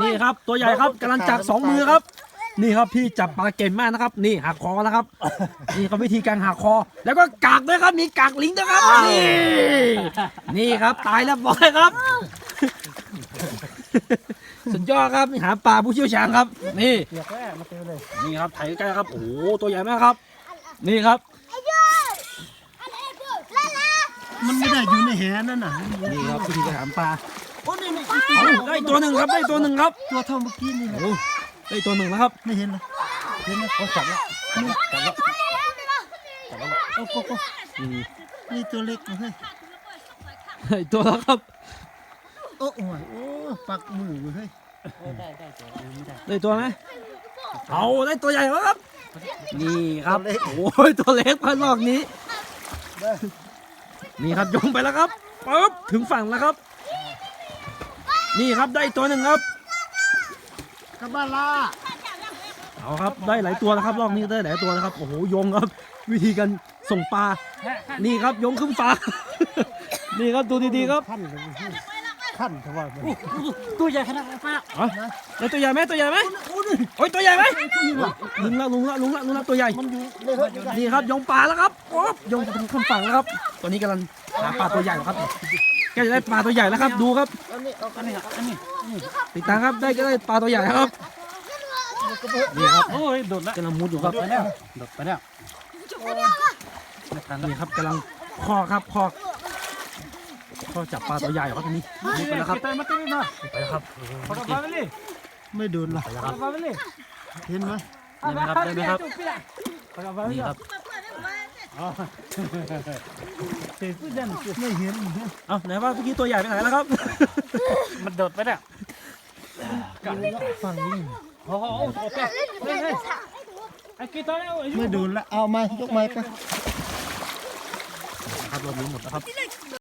นี่ครับ ตัวใหญ่ครับกำลังจับสองมือครับ นี่ครับพี่จับปลาเก่งมากนะครับ นี่หักคอนะครับ นี่ครับวิธีการหักคอ แล้วก็กากด้วยครับ มีกากลิงด้วยครับ นี่ นี่ครับตายแล้วบร้อยครับ สุดยอดครับหาปลาผู้เชี่ยวชาญครับ นี่เปียกแม่มาเต็มเลยนี่ครับถ่ายใกล้ๆครับ โอ้โหตัวใหญ่มากครับ นี่ครับ มันไม่ได้อยู่ในแหนั่นน่ะนี่ครับวิธีการหาปลาโอ้นี่นี่เอาได้ตัวหนึ่งครับได้ตัวหนึ่งครับ ตัวเท่าเมื่อกี้นี่แหละโอ้ได้ตัวหนึ่งแล้วครับ ไม่เห็นเหรอเห็นไหมเขาจับแล้วจับแล้วโอ้โหโอ้โหอืมนี่ตัวเล็กนะเฮ้ยได้ตัวแล้วครับ โอ้โหโอ้ปักมือเฮ้ยได้ตัวไหมเอาได้ตัวใหญ่แล้วครับ นี่ครับ โอ้ยตัวเล็กพันลอกนี้ นี่ครับโยงไปแล้วครับปึ๊บถึงฝั่งแล้วครับ นี่ครับได้ตัวหนึ่งครับกระบาลาเอาครับได้หลายตัวแล้วครับรอบนี้ได้หลายตัวแล้วครับโอ้โหโยงครับ วิธีการส่งปลานี่ครับโยงขึ้นฟ้า นี่ครับดูดีๆครับ ขั้นเลยขั้นเท่าไหร่มันตัวใหญ่ขนาดนั้นป้าเอาได้ตัวใหญ่ไหมตัวใหญ่ไหมโอ้ยตัวใหญ่ไหมลุงละลุงละลุงละลุงละตัวใหญ่มันอยู่ในเฮ้ยนี่ครับโยงปลาแล้วครับโอ๊บโยงไปถึงขึ้นฝั่งแล้วครับตอนนี้กำลังหาปลาตัวใหญ่อยู่ครับแกจะได้ปลาตัวใหญ่แล้วครับ ดูครับอันนี้เอาอันนี้อันนี้ติดตามครับได้ก็ได้ปลาตัวใหญ่แล้วครับนี่ครับโอ้ยโดดละกำลังมุดอยู่ครับไปแล้วโดดไปแล้วไม่ทันแล้วนี่ครับกำลังคอครับคอ คอจับปลาตัวใหญ่ครับตอนนี้มุดไปแล้วครับไปมาตีมาไปแล้วครับขอกระเป๋าไปเลยไม่โดนหรอไปแล้วขคอรับกระเป๋าไปเลยเห็นไหมได้ไหมครับได้ไหมครับขอกระเป๋าไปนี่เลยครับอ๋อเตะผู้ยันไม่เห็นเอาไหนว่าเมื่อกี้ตัวใหญ่ไปไหนแล้วครับ มันโดดไปแล้วฝั่งนี้โอ้โหโอเคเฮ้ยเฮ้ยไอ้กี่ตัวแล้วไม่โดนละเอามายกไม้ไปครับเรามีหมดแล้วครับ